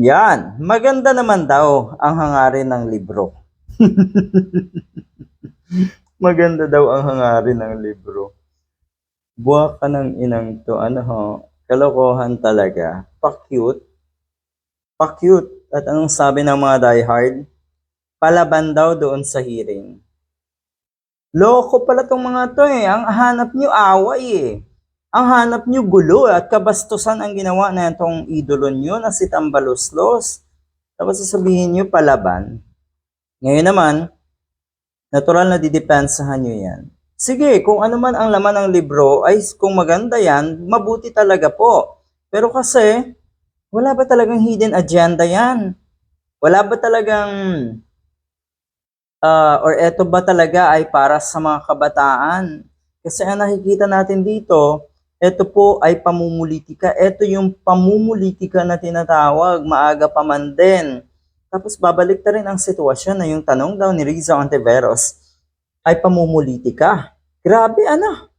Yan, maganda naman daw ang hangarin ng libro. maganda daw ang hangarin ng libro. Buwa ka ng inang to, ano ho, kalokohan talaga. Pa-cute. Pa-cute. At anong sabi ng mga diehard? Palaban daw doon sa hearing. Loko pala tong mga to eh. Ang hanap nyo away eh. Ang hanap nyo gulo at kabastusan ang ginawa na itong idolo nyo na si Tambaloslos. Tapos sasabihin nyo palaban. Ngayon naman, natural na didepensahan nyo yan. Sige, kung ano man ang laman ng libro, ay kung maganda yan, mabuti talaga po. Pero kasi, wala ba talagang hidden agenda yan? Wala ba talagang, ah, or eto ba talaga ay para sa mga kabataan? Kasi ang nakikita natin dito, ito po ay pamumulitika. Ito yung pamumulitika na tinatawag, maaga pa man din. Tapos babalik na rin ang sitwasyon na yung tanong daw ni Riza Ontiveros ay pamumulitika. Grabe ano?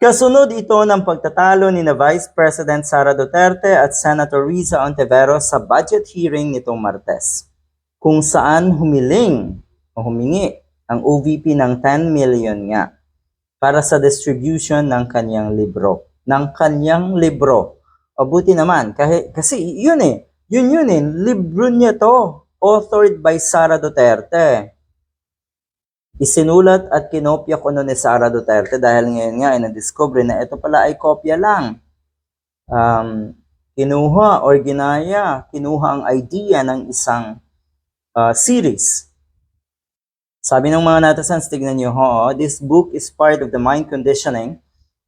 Kasunod ito ng pagtatalo ni na Vice President Sara Duterte at Senator Riza Ontiveros sa budget hearing nitong Martes, kung saan humiling o humingi ang OVP ng 10 million nga para sa distribution ng kanyang libro. Ng kanyang libro. O buti naman, kahit, kasi yun eh, yun yun eh, libro niya to, authored by Sara Duterte. Isinulat at kinopya ko nun ni Sara Duterte dahil ngayon nga ay na-discover na ito pala ay kopya lang. Um, kinuha or ginaya, kinuha ang idea ng isang uh, series. Sabi ng mga netizens, tignan nyo ho, this book is part of the mind conditioning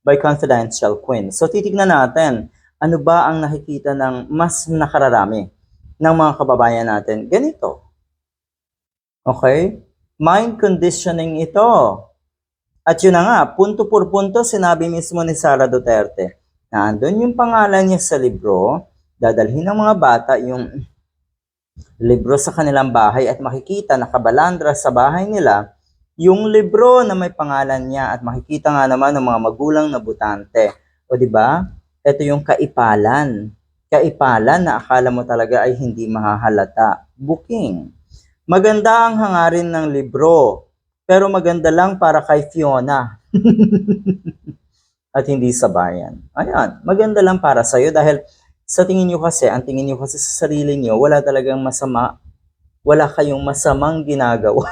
by Confidential Queen. So titignan natin, ano ba ang nakikita ng mas nakararami ng mga kababayan natin? Ganito. Okay? Mind conditioning ito. At yun na nga, punto por punto, sinabi mismo ni Sara Duterte na andun yung pangalan niya sa libro, dadalhin ng mga bata yung libro sa kanilang bahay at makikita nakabalandra sa bahay nila yung libro na may pangalan niya at makikita nga naman ng mga magulang na butante. O di ba? Ito yung kaipalan. Kaipalan na akala mo talaga ay hindi mahahalata. Booking. Maganda ang hangarin ng libro, pero maganda lang para kay Fiona. at hindi sa bayan. Ayan, maganda lang para sa'yo dahil sa tingin nyo kasi, ang tingin nyo kasi sa sarili nyo, wala talagang masama, wala kayong masamang ginagawa.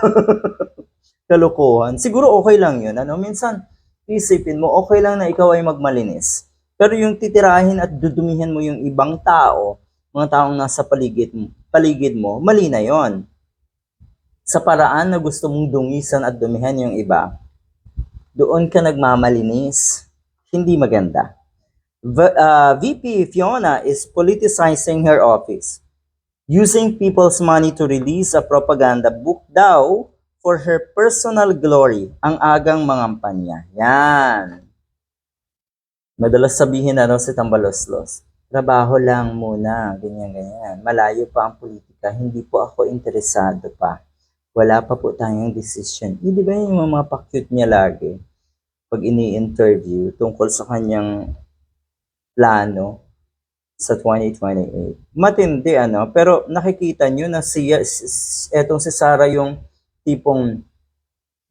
Kalokohan. Siguro okay lang yun. Ano? Minsan, isipin mo, okay lang na ikaw ay magmalinis. Pero yung titirahin at dudumihan mo yung ibang tao, mga taong nasa paligid mo, paligid mo mali na yon. Sa paraan na gusto mong dungisan at dumihan yung iba, doon ka nagmamalinis. Hindi maganda. Uh, VP Fiona is politicizing her office, using people's money to release a propaganda book daw for her personal glory, ang agang mangampanya. Yan. Madalas sabihin na si Tambaloslos, trabaho lang muna, ganyan-ganyan. Malayo pa ang politika, hindi po ako interesado pa. Wala pa po tayong decision. Eh, di ba yung mga pa-cute niya lagi? Pag ini-interview tungkol sa kanyang plano sa 2028. Matindi ano, pero nakikita nyo na siya, etong si Sarah yung tipong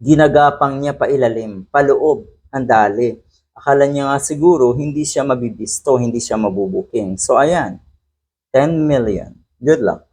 ginagapang niya pa ilalim, paloob, ang dali. Akala niya nga siguro hindi siya mabibisto, hindi siya mabubuking. So ayan, 10 million. Good luck.